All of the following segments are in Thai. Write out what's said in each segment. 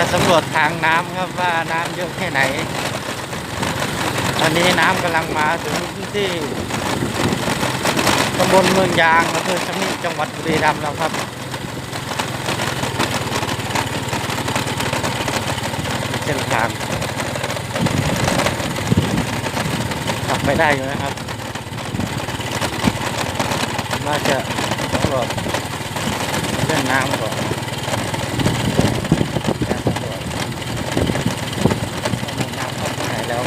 มาสำรวจทางน้ำครับว่าน้ำเยอะแค่ไหน ตอนนี้น้ำกำลังมาถึงที่ตำบลเมืองยางอำเภอชำนิจังหวัดบุรีรัมย์แล้วครับเส้นทางขับไปได้อยู่นะครับน่าจะสำรวจเรื่องน้ำก่อนการสำรวจว่ามีน้ำเข้าไปไหนแล้ว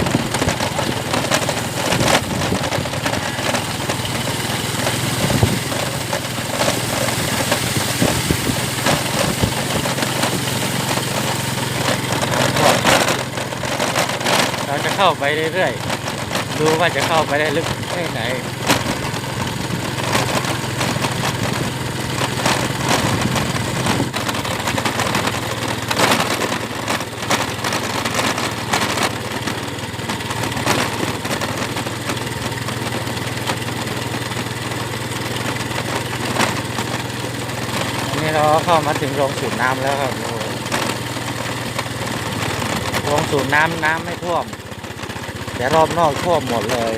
เข้าไปเรื่อยๆ ดูว่าจะเข้าไปได้ลึกแค่ไหนอันนี้เราเข้ามาถึงโรงสูบน้ำแล้วครับโรงสูบน้ำน้ำไม่ท่วม แต่รอบนอกท่วมหมดเลย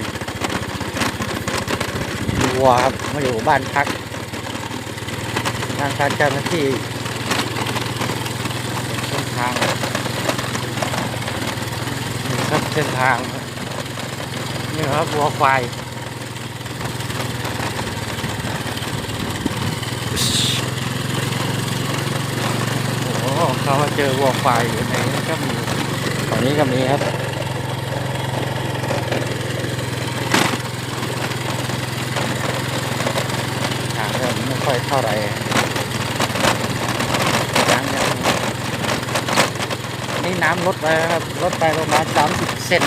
วัวครับมาอยู่บ้านพักบ้านพักเจ้าหน้าที่เส้นทางนี่ครับเส้นทางนี่ครับวัวควายโอ้เขามาเจอวัวควายอยู่ในนี้ก็มีฝั่งนี้ก็มีครับ ทางเริ่มไม่ ค่อยเท่าไหร่ยังยังนี่น้ำลดไปครับ ลดไปประมาณสามสิบเซน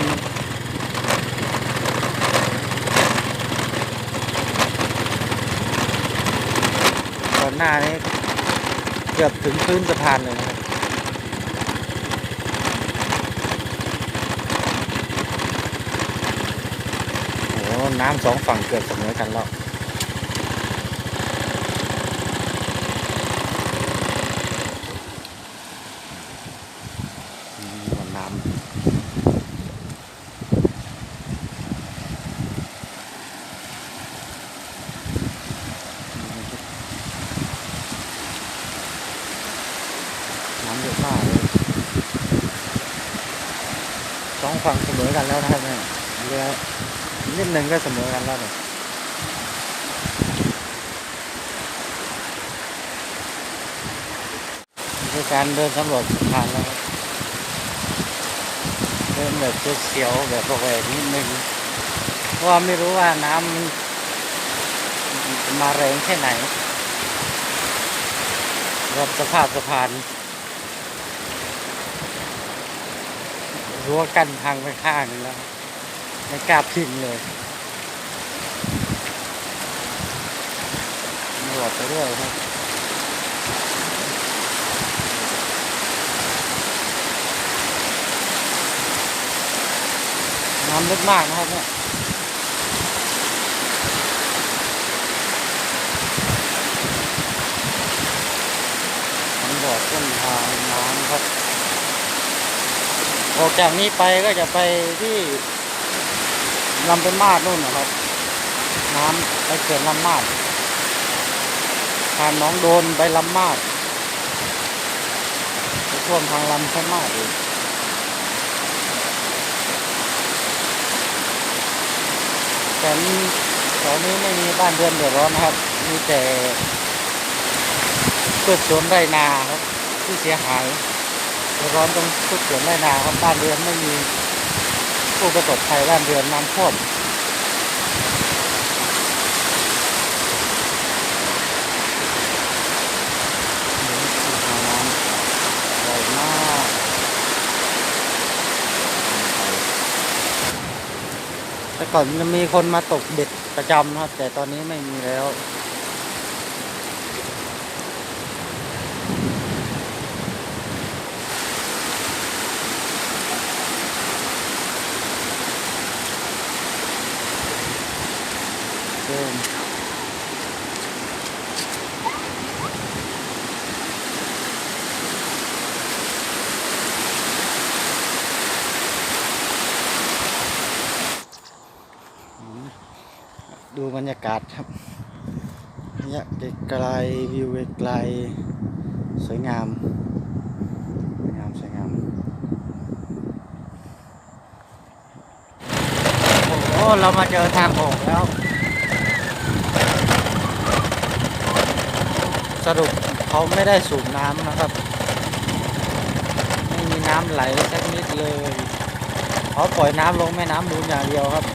ก่อนหน้านี้เกือบถึงพื้นสะพานเลยนะครับโอ้น้ำสองฝั่งเกือบเสมอกันแล้ว อืมหวานน้ำน้ำเยอะมากเลยส องฝั่งเสมอกันแล้วนะครับเนี่ยเรือนิดหนึ่งก็เสมอกันแล้วเนี่ยคือการเดินสำรวจสะพานแล้วเดินแบบเสียวแบบระแวงนิดนึงเพราะไม่รู้ว่าน้ำมันมาแรงแค่ไหนรับสภาพสะพาน รั้วกั้นทางไปข้างนึงแล้วไม่กล้าพิงเลยตำรวจไปเรื่อยครับน้ำลึกมากนะครับเนี่ยสำรวจเส้นทางน้ำครับ ออกจากนี้ไปก็จะไปที่ลำเป็นมาดนู่นนะครับ น้ำไปเขื่อนลำมาดผ่านน้องโดนไปลำมาดไปท่วมทางลำเป็นมาดอีกแต่นี่แถวนี้ไม่มีบ้านเรือนเดือดร้อนนะครับ มีแต่พืชสวนไรนาครับที่เสียหาย ดร้อนตรงพืชสวนไรนาครับบ้านเรือนไม่มีผู้ประสบภัยบ้านเรือนน้ำท่วมนี่คือทางน้ำใหญ่มากแต่ก่อนจะมีคนมาตกเบ็ดประจำครับ แต่ตอนนี้ไม่มีแล้ว เดิน ดูบรรยากาศครับระยะไกลวิวไกลสวยงามสวยงามสวยงามโอ้โหเรามาเจอทางออกแล้ว สรุปเขาไม่ได้สูบน้ำนะครับ ไม่มีน้ำไหลสักนิดเลยเขาปล่อยน้ำลงแม่น้ำมูลอย่างเดียวครับ